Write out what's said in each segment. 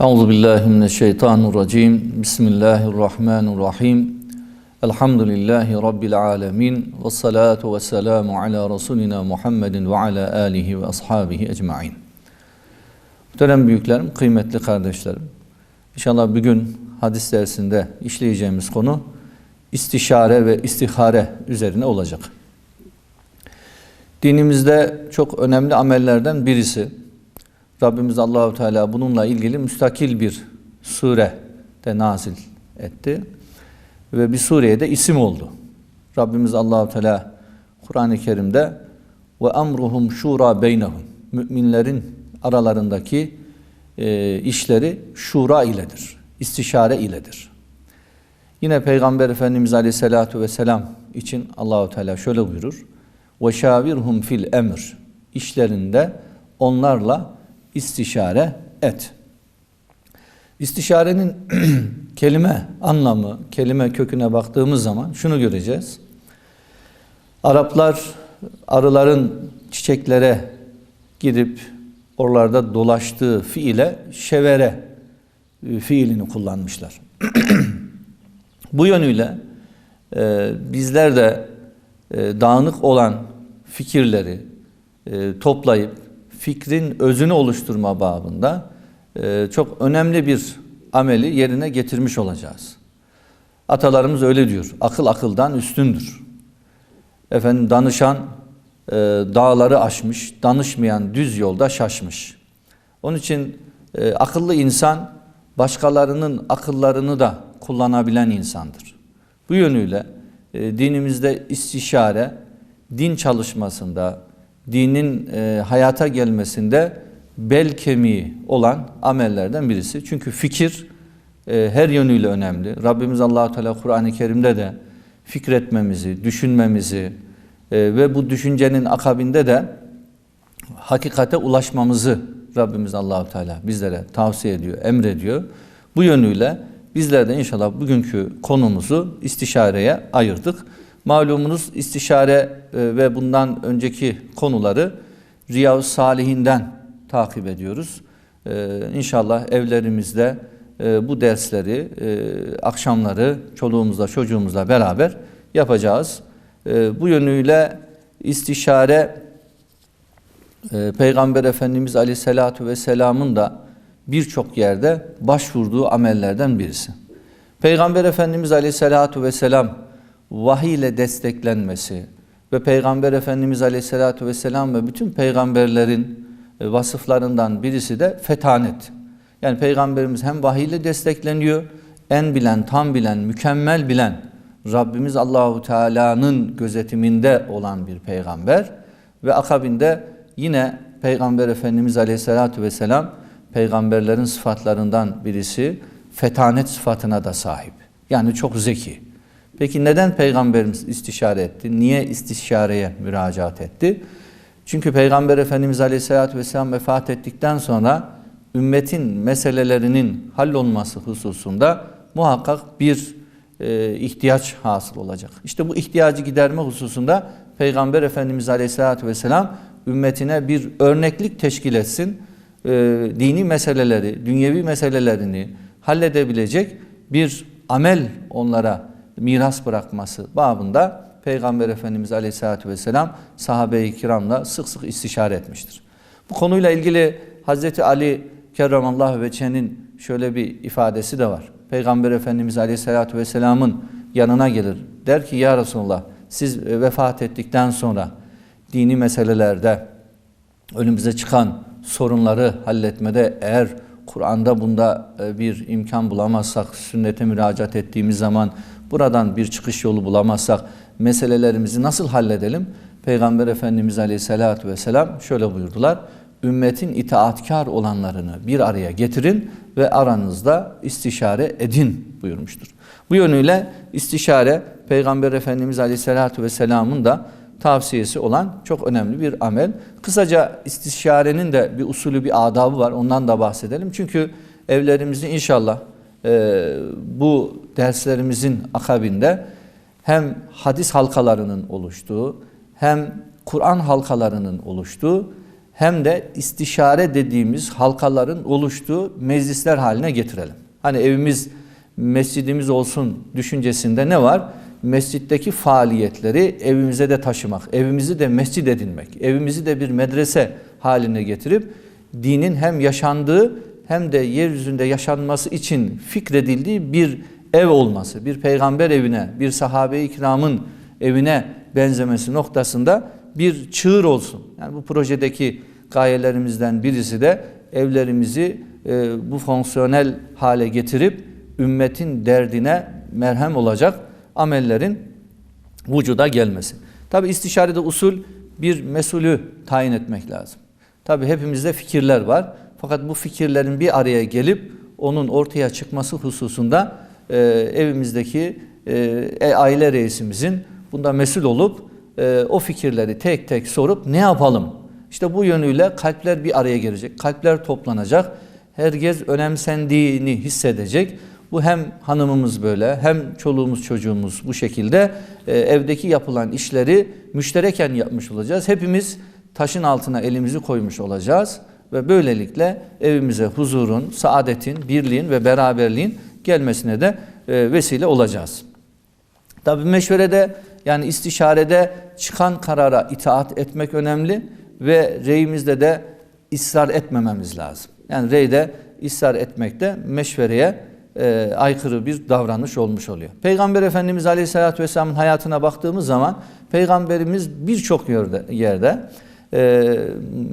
Euzu billahi mineşşeytanirracim. Bismillahirrahmanirrahim. Elhamdülillahi rabbil alamin. Ves salatu vesselamu ala resulina Muhammedin ve ala alihi ve ashabihi ecmaîn. Muhterem büyüklerim, kıymetli kardeşlerim. İnşallah bugün hadis dersinde işleyeceğimiz konu istişare ve istihare üzerine olacak. Dinimizde çok önemli amellerden birisi. Rabbimiz Allahu Teala bununla ilgili müstakil bir sure de nazil etti ve bir sureye de isim oldu. Rabbimiz Allahu Teala Kur'an-ı Kerim'de ve emruhum şura beynehum müminlerin aralarındaki e, işleri şura iledir, istişare iledir. Yine Peygamber Efendimiz Aleyhisselatü Vesselam için Allahu Teala şöyle buyurur. Ve şavirhum fil emr işlerinde onlarla istişare et. İstişarenin kelime anlamı, kelime köküne baktığımız zaman şunu göreceğiz. Araplar arıların çiçeklere gidip oralarda dolaştığı fiile şevere e, fiilini kullanmışlar. Bu yönüyle e, bizler de e, dağınık olan fikirleri e, toplayıp fikrin özünü oluşturma babında e, çok önemli bir ameli yerine getirmiş olacağız. Atalarımız öyle diyor. Akıl akıldan üstündür. Efendim danışan e, dağları aşmış, danışmayan düz yolda şaşmış. Onun için e, akıllı insan başkalarının akıllarını da kullanabilen insandır. Bu yönüyle e, dinimizde istişare, din çalışmasında, dinin e, hayata gelmesinde bel kemiği olan amellerden birisi. Çünkü fikir e, her yönüyle önemli. Rabbimiz Allahu Teala Kur'an-ı Kerim'de de fikretmemizi, düşünmemizi e, ve bu düşüncenin akabinde de hakikate ulaşmamızı Rabbimiz Allahu Teala bizlere tavsiye ediyor, emrediyor. Bu yönüyle bizler de inşallah bugünkü konumuzu istişareye ayırdık. Malumunuz istişare e, ve bundan önceki konuları Riyav Salihinden takip ediyoruz. Ee, inşallah evlerimizde e, bu dersleri e, akşamları çoluğumuzla çocuğumuzla beraber yapacağız. E, bu yönüyle istişare e, Peygamber Efendimiz Aleyhisselatü Vesselam'ın da birçok yerde başvurduğu amellerden birisi. Peygamber Efendimiz Aleyhisselatü Vesselam vahiy ile desteklenmesi ve Peygamber Efendimiz Aleyhisselatü Vesselam ve bütün peygamberlerin e, vasıflarından birisi de fetanet. Yani Peygamberimiz hem vahiy ile destekleniyor, en bilen, tam bilen, mükemmel bilen Rabbimiz Allahu Teala'nın gözetiminde olan bir peygamber ve akabinde yine Peygamber Efendimiz Aleyhisselatü Vesselam peygamberlerin sıfatlarından birisi fetanet sıfatına da sahip. Yani çok zeki. Peki neden Peygamberimiz istişare etti? Niye istişareye müracaat etti? Çünkü Peygamber Efendimiz Aleyhisselatü Vesselam vefat ettikten sonra ümmetin meselelerinin hallolması hususunda muhakkak bir e, ihtiyaç hasıl olacak. İşte bu ihtiyacı giderme hususunda Peygamber Efendimiz Aleyhisselatü Vesselam ümmetine bir örneklik teşkil etsin. E, dini meseleleri, dünyevi meselelerini halledebilecek bir amel onlara miras bırakması babında Peygamber Efendimiz Aleyhisselatü Vesselam sahabe-i kiramla sık sık istişare etmiştir. Bu konuyla ilgili Hazreti Ali Kerramallahu Veçe'nin şöyle bir ifadesi de var. Peygamber Efendimiz Aleyhisselatü Vesselam'ın yanına gelir. Der ki ya Resulullah siz vefat ettikten sonra dini meselelerde önümüze çıkan sorunları halletmede eğer Kur'an'da bunda e, bir imkan bulamazsak, sünnete müracaat ettiğimiz zaman buradan bir çıkış yolu bulamazsak meselelerimizi nasıl halledelim? Peygamber Efendimiz Aleyhisselatü Vesselam şöyle buyurdular. Ümmetin itaatkar olanlarını bir araya getirin ve aranızda istişare edin buyurmuştur. Bu yönüyle istişare Peygamber Efendimiz Aleyhisselatü Vesselam'ın da tavsiyesi olan çok önemli bir amel. Kısaca istişarenin de bir usulü, bir adabı var. Ondan da bahsedelim. Çünkü evlerimizde inşallah e, bu derslerimizin akabinde hem hadis halkalarının oluştuğu, hem Kur'an halkalarının oluştuğu, hem de istişare dediğimiz halkaların oluştuğu meclisler haline getirelim. Hani evimiz mescidimiz olsun düşüncesinde ne var? Mescitteki faaliyetleri evimize de taşımak, evimizi de mescid edinmek, evimizi de bir medrese haline getirip dinin hem yaşandığı hem de yeryüzünde yaşanması için fikredildiği bir ev olması, bir peygamber evine, bir sahabe-i kiramın evine benzemesi noktasında bir çığır olsun. Yani bu projedeki gayelerimizden birisi de evlerimizi e, bu fonksiyonel hale getirip ümmetin derdine merhem olacak amellerin vücuda gelmesi. Tabi istişarede usul bir mesulü tayin etmek lazım. Tabi hepimizde fikirler var. Fakat bu fikirlerin bir araya gelip onun ortaya çıkması hususunda e, evimizdeki e, aile reisimizin bunda mesul olup e, o fikirleri tek tek sorup ne yapalım? İşte bu yönüyle kalpler bir araya gelecek. Kalpler toplanacak. Herkes önemsendiğini hissedecek. Bu hem hanımımız böyle hem çoluğumuz çocuğumuz bu şekilde e, evdeki yapılan işleri müştereken yapmış olacağız. Hepimiz taşın altına elimizi koymuş olacağız ve böylelikle evimize huzurun, saadetin, birliğin ve beraberliğin gelmesine de e, vesile olacağız. Tabi meşverede yani istişarede çıkan karara itaat etmek önemli ve reyimizde de ısrar etmememiz lazım. Yani reyde ısrar etmekte meşvereye e, aykırı bir davranış olmuş oluyor. Peygamber Efendimiz Aleyhisselatü Vesselam'ın hayatına baktığımız zaman Peygamberimiz birçok yerde, yerde e,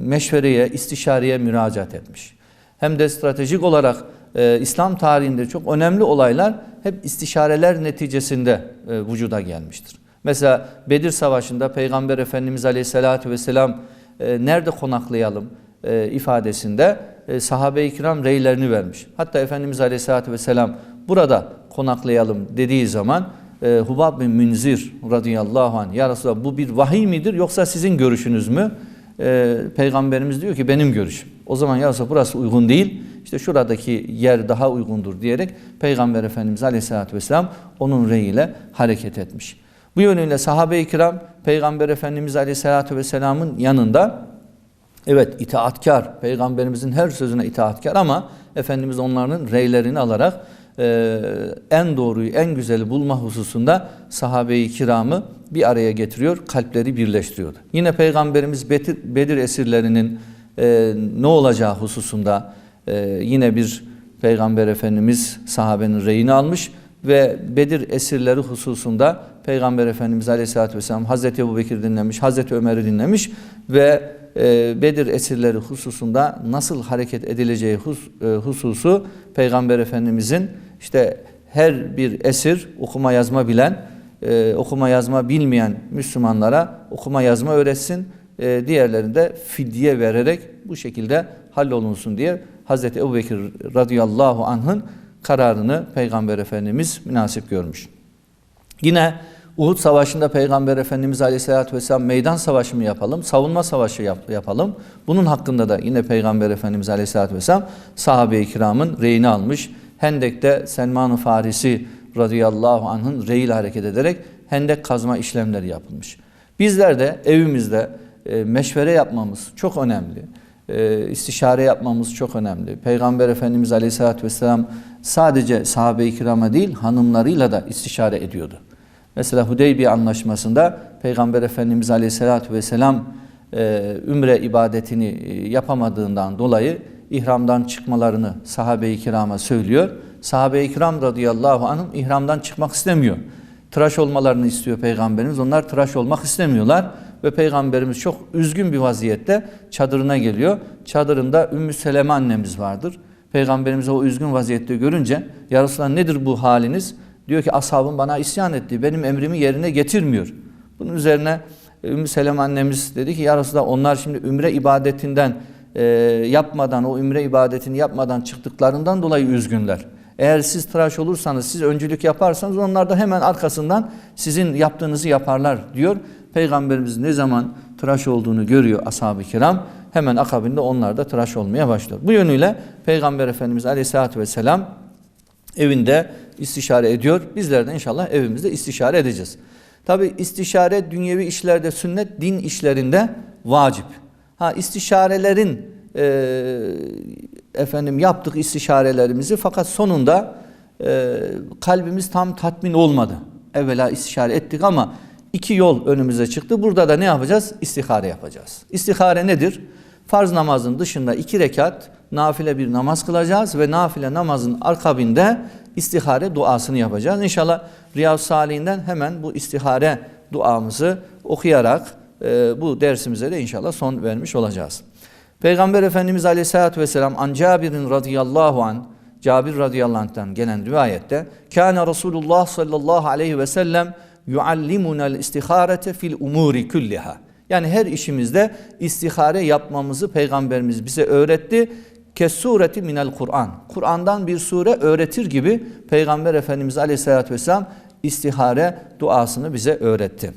meşvereye, istişareye müracaat etmiş. Hem de stratejik olarak e, İslam tarihinde çok önemli olaylar hep istişareler neticesinde e, vücuda gelmiştir. Mesela Bedir Savaşı'nda Peygamber Efendimiz Aleyhisselatü Vesselam e, nerede konaklayalım e, ifadesinde e, sahabe-i kiram reylerini vermiş. Hatta Efendimiz Aleyhisselatü Vesselam burada konaklayalım dediği zaman e, Hubab bin Münzir radıyallahu anh ya Resulallah bu bir vahiy midir yoksa sizin görüşünüz mü? E, Peygamberimiz diyor ki benim görüşüm. O zaman ya Resulallah burası uygun değil. İşte şuradaki yer daha uygundur diyerek Peygamber Efendimiz Aleyhisselatü Vesselam onun reyiyle hareket etmiş. Bu yönüyle sahabe-i kiram Peygamber Efendimiz Aleyhisselatü Vesselam'ın yanında evet itaatkar, Peygamberimizin her sözüne itaatkar ama Efendimiz onların reylerini alarak e, en doğruyu, en güzeli bulma hususunda sahabe-i kiramı bir araya getiriyor, kalpleri birleştiriyordu. Yine Peygamberimiz Bedir, esirlerinin e, ne olacağı hususunda e, yine bir Peygamber Efendimiz sahabenin reyini almış ve Bedir esirleri hususunda Peygamber Efendimiz Aleyhisselatü Vesselam Hazreti Ebu Bekir dinlemiş, Hazreti Ömer'i dinlemiş ve Bedir esirleri hususunda nasıl hareket edileceği hus, hususu Peygamber Efendimizin işte her bir esir okuma yazma bilen, e, okuma yazma bilmeyen Müslümanlara okuma yazma öğretsin, e, diğerlerinde fidye vererek bu şekilde hallolunsun diye Hazreti Ebu Bekir radıyallahu anh'ın kararını Peygamber Efendimiz münasip görmüş. Yine Uhud Savaşı'nda Peygamber Efendimiz Aleyhisselatü Vesselam meydan savaşı mı yapalım, savunma savaşı yap, yapalım. Bunun hakkında da yine Peygamber Efendimiz Aleyhisselatü Vesselam sahabe-i kiramın reyini almış. Hendek'te Selman-ı Farisi radıyallahu anh'ın reyiyle hareket ederek hendek kazma işlemleri yapılmış. Bizler de evimizde e, meşvere yapmamız çok önemli. E, istişare yapmamız çok önemli. Peygamber Efendimiz Aleyhisselatü Vesselam sadece sahabe-i kirama değil hanımlarıyla da istişare ediyordu. Mesela Hudeybiye anlaşmasında Peygamber Efendimiz Aleyhisselatü Vesselam e, ümre ibadetini e, yapamadığından dolayı ihramdan çıkmalarını sahabe-i kirama söylüyor. Sahabe-i kiram radıyallahu anhüm ihramdan çıkmak istemiyor. Tıraş olmalarını istiyor Peygamberimiz. Onlar tıraş olmak istemiyorlar. Ve Peygamberimiz çok üzgün bir vaziyette çadırına geliyor. Çadırında Ümmü Seleme annemiz vardır. Peygamberimiz o üzgün vaziyette görünce Ya Resulallah nedir bu haliniz? Diyor ki ashabım bana isyan etti. Benim emrimi yerine getirmiyor. Bunun üzerine Ümmü Seleme annemiz dedi ki ya Resulallah onlar şimdi ümre ibadetinden e, yapmadan o ümre ibadetini yapmadan çıktıklarından dolayı üzgünler. Eğer siz tıraş olursanız siz öncülük yaparsanız onlar da hemen arkasından sizin yaptığınızı yaparlar diyor. Peygamberimiz ne zaman tıraş olduğunu görüyor ashab-ı kiram hemen akabinde onlar da tıraş olmaya başlıyor. Bu yönüyle Peygamber Efendimiz Aleyhisselatü Vesselam evinde istişare ediyor. Bizler de inşallah evimizde istişare edeceğiz. Tabi istişare dünyevi işlerde sünnet, din işlerinde vacip. Ha istişarelerin e, efendim yaptık istişarelerimizi fakat sonunda e, kalbimiz tam tatmin olmadı. Evvela istişare ettik ama iki yol önümüze çıktı. Burada da ne yapacağız? İstihare yapacağız. İstihare nedir? Farz namazın dışında iki rekat nafile bir namaz kılacağız ve nafile namazın akabinde istihare duasını yapacağız. İnşallah Riyaz Salih'inden hemen bu istihare duamızı okuyarak e, bu dersimize de inşallah son vermiş olacağız. Peygamber Efendimiz Aleyhisselatü Vesselam an Cabir'in radıyallahu an Cabir radıyallahu anh'tan gelen rivayette Kâne Resulullah sallallahu aleyhi ve sellem yuallimunel istiharete fil umuri kulliha. Yani her işimizde istihare yapmamızı Peygamberimiz bize öğretti. Kes sureti minel Kur'an. Kur'an'dan bir sure öğretir gibi Peygamber Efendimiz Aleyhisselatü Vesselam istihare duasını bize öğretti.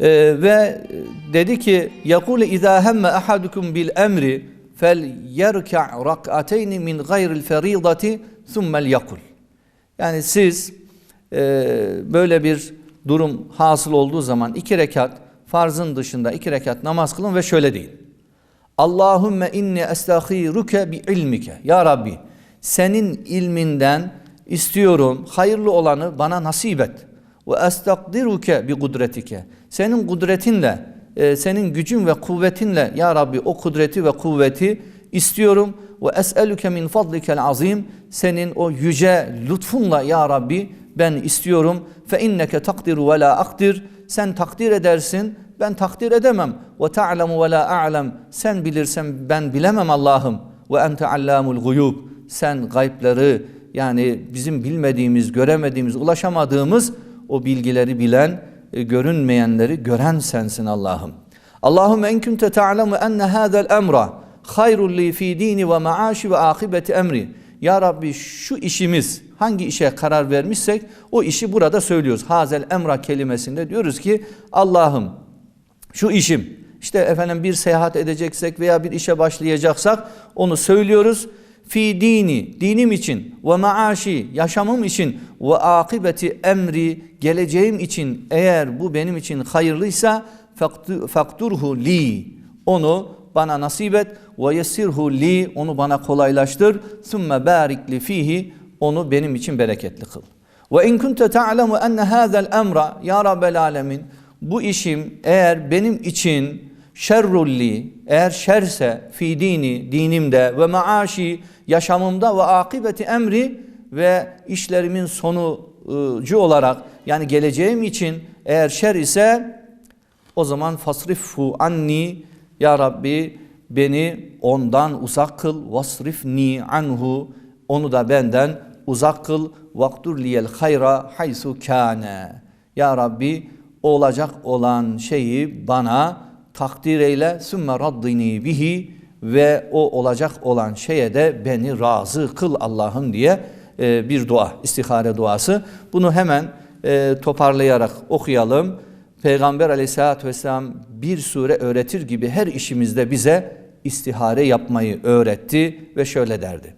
Ee, ve dedi ki yakule izâ hemme ahadukum bil emri fel yerka' rak'ateyn min gayril feridati thummel yakul. Yani siz e, böyle bir durum hasıl olduğu zaman iki rekat farzın dışında iki rekat namaz kılın ve şöyle deyin. Allahümme inni estağfiruke bi ilmike. Ya Rabbi senin ilminden istiyorum hayırlı olanı bana nasip et. Ve estakdiruke bi kudretike. Senin kudretinle, e, senin gücün ve kuvvetinle ya Rabbi o kudreti ve kuvveti istiyorum. Ve es'eluke min fadlikel azim. Senin o yüce lütfunla ya Rabbi ben istiyorum. Fe inneke takdiru ve la akdir. Sen takdir edersin, ben takdir edemem. Ve ta'lemu ve la a'lem. Sen bilirsen ben bilemem Allah'ım. Ve ente allamul guyub. Sen gaybları yani bizim bilmediğimiz, göremediğimiz, ulaşamadığımız o bilgileri bilen, e, görünmeyenleri gören sensin Allah'ım. Allahümme en kunte ta'lemu enne hâzel emra hayrul li fi dini ve maaşi ve akibeti emri. Ya Rabbi şu işimiz hangi işe karar vermişsek o işi burada söylüyoruz. Hazel emra kelimesinde diyoruz ki Allah'ım şu işim işte efendim bir seyahat edeceksek veya bir işe başlayacaksak onu söylüyoruz. Fi dini, dinim için ve maaşi, yaşamım için ve akibeti emri, geleceğim için eğer bu benim için hayırlıysa fakturhu li. Onu bana nasip et ve yessirhu li onu bana kolaylaştır. Sümme barik fihi onu benim için bereketli kıl. Ve in kunte ta'lemu enne hâzel emra ya Rabbel alemin bu işim eğer benim için şerrulli eğer şerse fi dini dinimde ve maaşi yaşamımda ve akibeti emri ve işlerimin sonucu olarak yani geleceğim için eğer şer ise o zaman fasrifu anni ya Rabbi beni ondan uzak kıl vasrifni anhu onu da benden uzak kıl vaktur liyel hayra haysu kâne. Ya Rabbi olacak olan şeyi bana takdir eyle sümme raddini bihi ve o olacak olan şeye de beni razı kıl Allah'ım diye e, bir dua, istihare duası. Bunu hemen e, toparlayarak okuyalım. Peygamber aleyhissalatü vesselam bir sure öğretir gibi her işimizde bize istihare yapmayı öğretti ve şöyle derdi.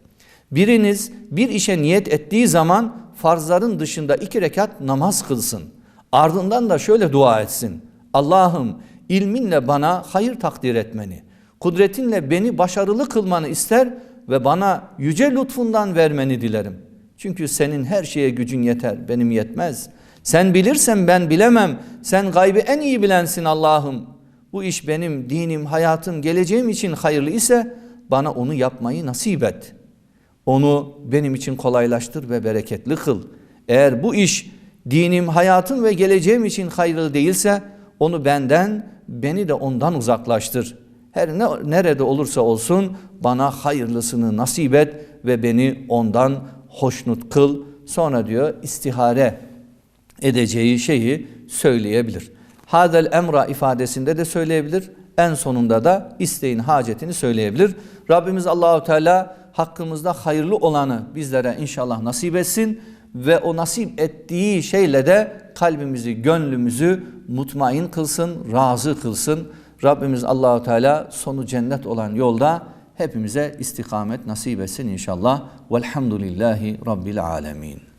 Biriniz bir işe niyet ettiği zaman farzların dışında iki rekat namaz kılsın. Ardından da şöyle dua etsin. Allah'ım ilminle bana hayır takdir etmeni, kudretinle beni başarılı kılmanı ister ve bana yüce lütfundan vermeni dilerim. Çünkü senin her şeye gücün yeter, benim yetmez. Sen bilirsen ben bilemem. Sen gaybı en iyi bilensin Allah'ım. Bu iş benim dinim, hayatım, geleceğim için hayırlı ise bana onu yapmayı nasip et. Onu benim için kolaylaştır ve bereketli kıl. Eğer bu iş dinim, hayatım ve geleceğim için hayırlı değilse onu benden, beni de ondan uzaklaştır. Her ne, nerede olursa olsun bana hayırlısını nasip et ve beni ondan hoşnut kıl. Sonra diyor istihare edeceği şeyi söyleyebilir. Hadel emra ifadesinde de söyleyebilir. En sonunda da isteğin hacetini söyleyebilir. Rabbimiz Allahu Teala hakkımızda hayırlı olanı bizlere inşallah nasip etsin ve o nasip ettiği şeyle de kalbimizi, gönlümüzü mutmain kılsın, razı kılsın. Rabbimiz Allahu Teala sonu cennet olan yolda hepimize istikamet nasip etsin inşallah. Velhamdülillahi Rabbil Alemin.